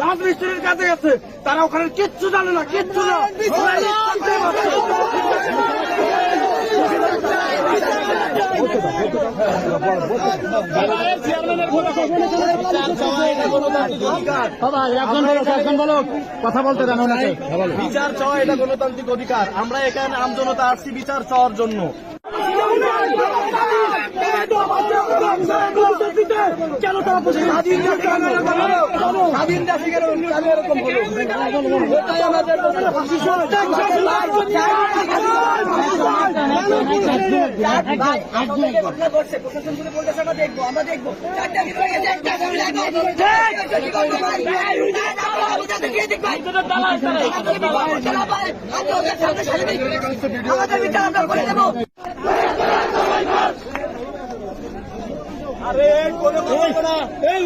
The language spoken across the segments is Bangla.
রাজমিস্ত্রির কাছে গেছে তারা ওখানে কিচ্ছু জানে না, কিচ্ছু না। কথা বলতে দেন ওনাকে বিচার চাওয়া এটা গণতান্ত্রিক অধিকার। আমরা এখানে আমজনতা আসছি বিচার চাওয়ার জন্য। কেন তারা স্বাধীন? স্বাধীন দেশে কেন এরকম হলো? আমাদের প্রত্যেক দেশে আমাদের বিচার আমরা করে দেবো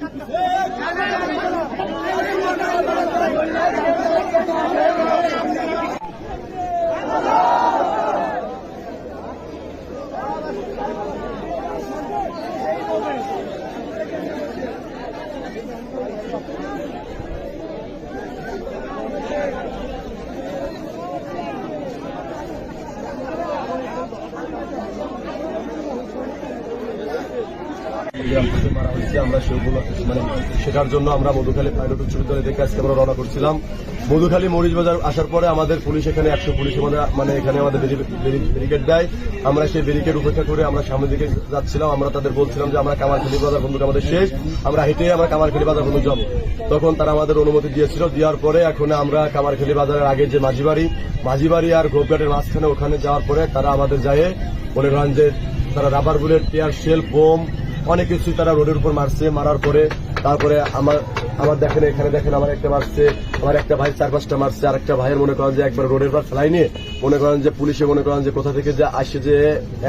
Hey! মানে শেখার জন্য আমরা মধুখালী পাইলট উচ্চ বিদ্যালয় থেকে আজকে আমরা রওনা করছিলাম। মধুখালী মরিচ বাজার আসার পরে আমাদের পুলিশ এখানে একশো পুলিশ মানে এখানে আমাদের ব্যারিকেড দেয়। আমরা সেই ব্যারিকেড উপেক্ষা করে আমরা সামনের দিকে যাচ্ছিলাম। আমরা তাদের বলছিলাম যে আমরা কামারখালী বাজার বন্ধুক আমাদের শেষ। আমরা হেঁটে আমরা কামারখালী বাজার বন্ধুক যাব। তখন তারা আমাদের অনুমতি দিয়েছিল। দেওয়ার পরে এখন আমরা কামারখালী বাজারের আগে যে মাঝিবাড়ি মাঝিবাড়ি আর গোপঘাটের মাঝখানে ওখানে যাওয়ার পরে তারা আমাদের যায়। মনে করেন যে তারা rubber bullet tear shell bomb অনেক কিছুই তারা রোডের উপর মারছে মারার পরে তারপরে আমার আমার দেখেন, এখানে দেখেন আমার একটা মারছে আমার একটা ভাই চার পাঁচটা মারছে আর একটা ভাইয়ের মনে করেন যে একবার রোডের পর ফেলাই নিয়ে মনে করেন যে পুলিশে, মনে করেন যে কোথা থেকে যে আসে যে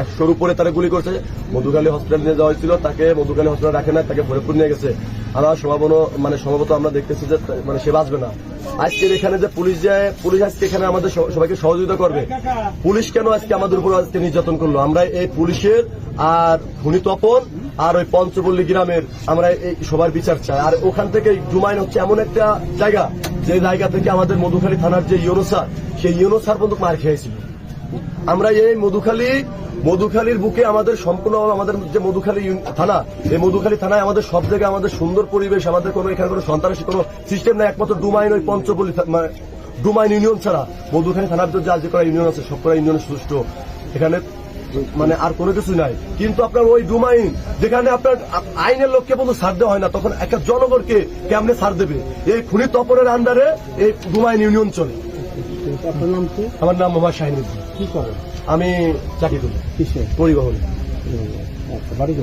একশোর উপরে তারা গুলি করছে। মধুখালী হসপিটাল নিয়ে যাওয়া হয়েছিল, তাকে মধুখালী হসপিটাল রাখে না তাকে ভরপুর নিয়ে গেছে। আমরা সম্ভাবনা মানে সম্ভবত আমরা দেখতেছি যে মানে সে বাঁচবে না। আজকে এখানে যে পুলিশ যায় পুলিশ আজকে এখানে আমাদের সবাইকে সহযোগিতা করবে। পুলিশ কেন আজকে আমাদের উপর আজকে নির্যাতন করল? আমরা এই পুলিশের আর খুনি তপন আর ওই পঞ্চপল্লী গ্রামের আমরা এই সবার বিচার চাই। আর ওখান থেকে জুমাইন হচ্ছে এমন একটা জায়গা যে জায়গা থেকে আমাদের মধুখালী থানার যে ইউনো স্যার, সেই ইউনো স্যার পর্যন্ত মার খেয়েছিল। আমরা এই মধুখালী, মধুখালীর বুকে আমাদের সম্পূর্ণ আমাদের যে মধুখালী থানা, এই মধুখালী থানায় আমাদের সব জায়গায় আমাদের সুন্দর পরিবেশ, আমাদের কোনো এখানে কোনো সন্ত্রাসী, কোনো সিস্টেম নাই, একমাত্র ডুমাইন ওই পঞ্চপল্লী মানে ডুমাইন ইউনিয়ন ছাড়া মধুখালী থানার যে যে করা ইউনিয়ন আছে, সব করা ইউনিয়ন সুষ্ঠু এখানে মানে আর কোনো কিছু নাই। কিন্তু আপনার ওই ডুমাইন যেখানে আপনার আইনের লোককে বন্ধু সার দেওয়া হয় না তখন একটা জনগণকে কেমনে সার দেবে? এই খুনি তপনের আন্ডারে এই ডুমাইন ইউনিয়ন চলে। আপনার নাম কি? আমার নাম মোহাম্মদ শাহিনুদ্দিন কি করেন? আমি চাকরি করি। পরিবহন। বাড়ি